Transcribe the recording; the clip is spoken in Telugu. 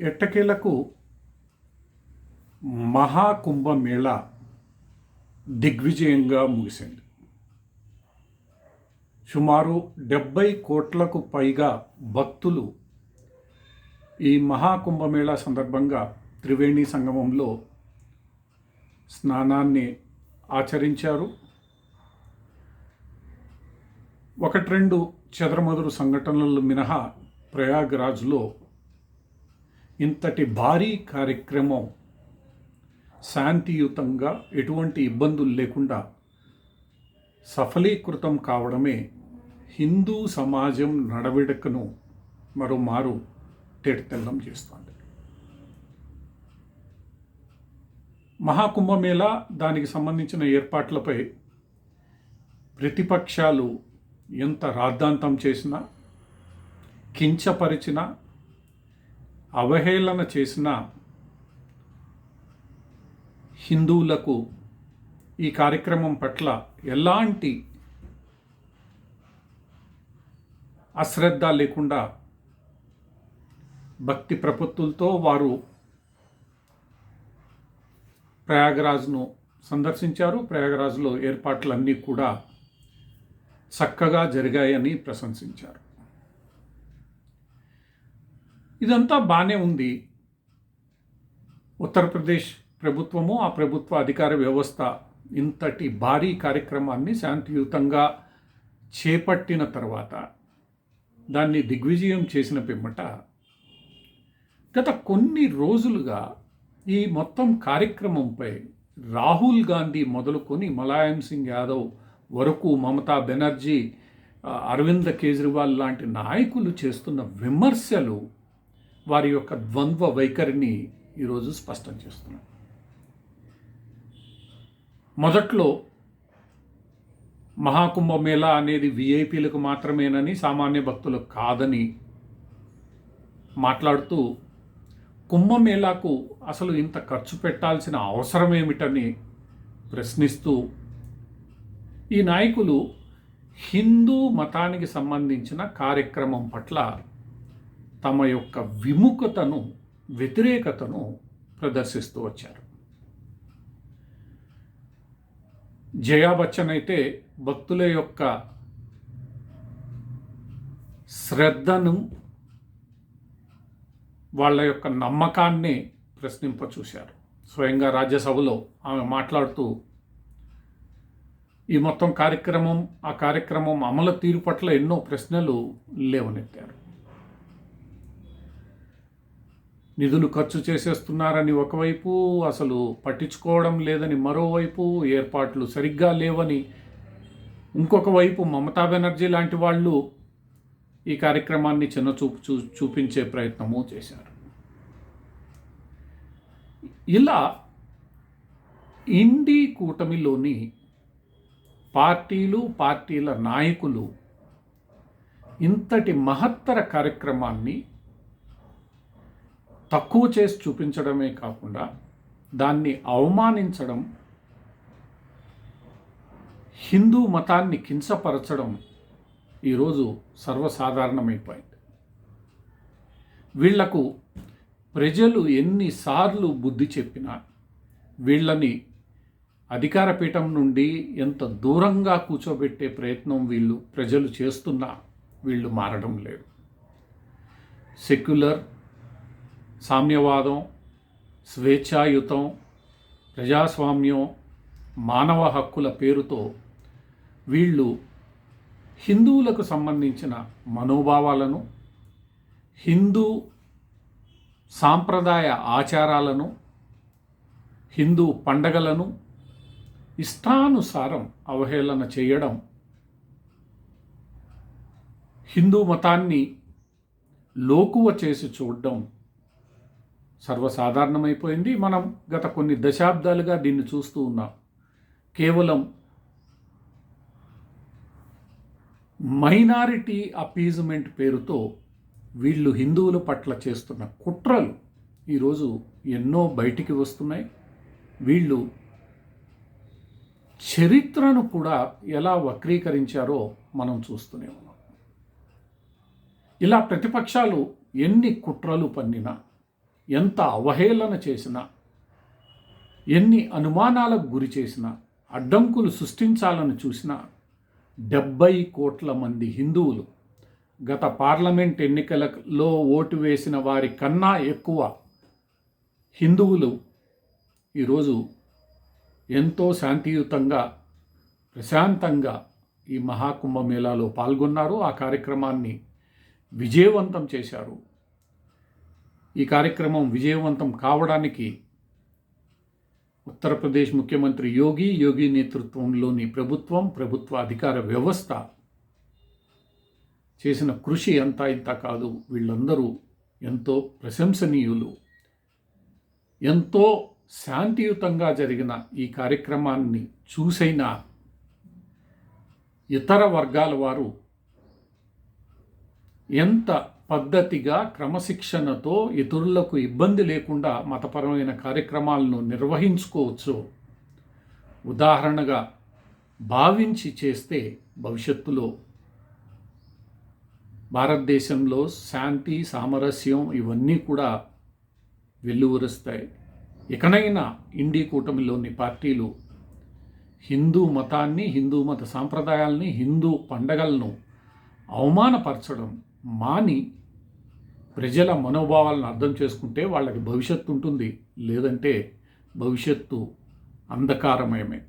ఎట్టకేలకు మహాకుంభమేళ దిగ్విజయంగా ముగిసింది. సుమారు డెబ్బై కోట్లకు పైగా భక్తులు ఈ మహాకుంభమేళ సందర్భంగా త్రివేణి సంగమంలో స్నానాన్ని ఆచరించారు. ఒకటి రెండు చెదరమదురు సంఘటనలు మినహా ప్రయాగ్రాజ్లో ఇంతటి భారీ కార్యక్రమం శాంతియుతంగా ఎటువంటి ఇబ్బందులు లేకుండా సఫలీకృతం కావడమే హిందూ సమాజం నడవడికను మరోమారు తేటతెల్లం చేస్తుంది. మహాకుంభమేళా దానికి సంబంధించిన ఏర్పాట్లపై ప్రతిపక్షాలు ఎంత రాద్ధాంతం చేసినా కించపరిచినా అవహేళన చేసిన హిందువులకు ఈ కార్యక్రమం పట్ల ఎలాంటి అశ్రద్ధ లేకుండా భక్తి ప్రపత్తులతో వారు ప్రయాగరాజ్ను సందర్శించారు. ప్రయాగరాజ్లో ఏర్పాట్లన్నీ కూడా చక్కగా జరిగాయని ప్రశంసించారు. ఇదంతా బాగానే ఉంది. ఉత్తరప్రదేశ్ ప్రభుత్వము ఆ ప్రభుత్వ అధికార వ్యవస్థ ఇంతటి భారీ కార్యక్రమాన్ని శాంతియుతంగా చేపట్టిన తర్వాత దాన్ని దిగ్విజయం చేసిన పిమ్మట గత కొన్ని రోజులుగా ఈ మొత్తం కార్యక్రమంపై రాహుల్ గాంధీ మొదలుకొని మలాయం సింగ్ యాదవ్ వరకు మమతా బెనర్జీ అరవింద్ కేజ్రీవాల్ లాంటి నాయకులు చేస్తున్న విమర్శలు వారి యొక్క ద్వంద్వ వైఖరిని ఈరోజు స్పష్టం చేస్తున్నాయి మొదట్లో మహాకుంభమేళ అనేది విఐపీలకు మాత్రమేనని సామాన్య భక్తులకు కాదని మాట్లాడుతూ కుంభమేళాకు అసలు ఇంత ఖర్చు పెట్టాల్సిన అవసరం ఏమిటని ప్రశ్నిస్తూ ఈ నాయకులు హిందూ మతానికి సంబంధించిన కార్యక్రమం పట్ల తమ యొక్క విముఖతను వ్యతిరేకతను ప్రదర్శిస్తూ వచ్చారు. జయా బచ్చన్ అయితే భక్తుల యొక్క శ్రద్ధను వాళ్ళ యొక్క నమ్మకాన్ని ప్రశ్నింప చూశారు స్వయంగా రాజ్యసభలో ఆమె మాట్లాడుతూ ఈ మొత్తం కార్యక్రమం ఆ కార్యక్రమం అమలు తీరు పట్ల ఎన్నో ప్రశ్నలు లేవనెత్తారు. నిధులు ఖర్చు చేసేస్తున్నారని ఒకవైపు అసలు పట్టించుకోవడం లేదని మరోవైపు ఏర్పాట్లు సరిగ్గా లేవని ఇంకొక వైపు మమతా బెనర్జీ లాంటి వాళ్ళు ఈ కార్యక్రమాన్ని చిన్న చూపు చూ చూపించే ప్రయత్నము చేశారు. ఇలా ఇండి కూటమిలోని పార్టీలు పార్టీల నాయకులు ఇంతటి మహత్తర కార్యక్రమాన్ని తక్కువ చేసి చూపించడమే కాకుండా దాన్ని అవమానించడం హిందూ మతాన్ని కించపరచడం ఈరోజు సర్వసాధారణమైపోయింది. వీళ్ళకు ప్రజలు ఎన్నిసార్లు బుద్ధి చెప్పినా వీళ్ళని అధికార పీఠం నుండి ఎంత దూరంగా కూర్చోబెట్టే ప్రయత్నం వీళ్ళు ప్రజలు చేస్తున్నా వీళ్ళు మారడం లేదు. సెక్యులర్ సామ్యవాదం స్వేచ్ఛాయుతం ప్రజాస్వామ్యం మానవ హక్కుల పేరుతో వీళ్ళు హిందువులకు సంబంధించిన మనోభావాలను హిందూ సాంప్రదాయ ఆచారాలను హిందూ పండగలను ఇష్టానుసారం అవహేళన చేయడం హిందూ మతాన్ని లోకువ చేసి చూడడం సర్వసాధారణమైపోయింది. మనం గత కొన్ని దశాబ్దాలుగా దీన్ని చూస్తూ ఉన్నాం. కేవలం మైనారిటీ అపీజ్మెంట్ పేరుతో వీళ్ళు హిందువుల పట్ల చేస్తున్న కుట్రలు ఈరోజు ఎన్నో బయటికి వస్తున్నాయి. వీళ్ళు చరిత్రను కూడా ఎలా వక్రీకరించారో మనం చూస్తూనే ఉన్నాం. ఇలా ప్రతిపక్షాలు ఎన్ని కుట్రలు పన్నినా ఎంత అవహేళన చేసినా ఎన్ని అనుమానాలకు గురి చేసినా అడ్డంకులు సృష్టించాలని చూసినా డెబ్బై కోట్ల మంది హిందువులు గత పార్లమెంట్ ఎన్నికలలో ఓటు వేసిన వారి కన్నా ఎక్కువ హిందువులు ఈరోజు ఎంతో శాంతియుతంగా ప్రశాంతంగా ఈ మహాకుంభమేళాలో పాల్గొన్నారు. ఆ కార్యక్రమాన్ని విజయవంతం చేశారు. ఈ కార్యక్రమం విజయవంతం కావడానికి ఉత్తరప్రదేశ్ ముఖ్యమంత్రి యోగి యోగి నేతృత్వంలోని ప్రభుత్వం ప్రభుత్వ అధికార వ్యవస్థ చేసిన కృషి అంతా ఇంత కాదు. వీళ్ళందరూ ఎంతో ప్రశంసనీయులు. ఎంతో శాంతియుతంగా జరిగిన ఈ కార్యక్రమాన్ని చూసైన ఇతర వర్గాల వారు ఎంత పద్ధతిగా క్రమశిక్షణతో ఇతరులకు ఇబ్బంది లేకుండా మతపరమైన కార్యక్రమాలను నిర్వహించుకోవచ్చు. ఉదాహరణగా భావించి చేస్తే భవిష్యత్తులో. భారతదేశంలో శాంతి సామరస్యం ఇవన్నీ కూడా వెల్లువరుస్తాయి. ఇకనైనా ఇండి కూటమిలోని పార్టీలు హిందూ మతాన్ని హిందూ మత సాంప్రదాయాల్ని హిందూ పండగలను అవమానపరచడం మాని ప్రజల మనోభావాలను అర్థం చేసుకుంటే వాళ్ళకి భవిష్యత్తు ఉంటుంది. లేదంటే భవిష్యత్తు అంధకారమయమే.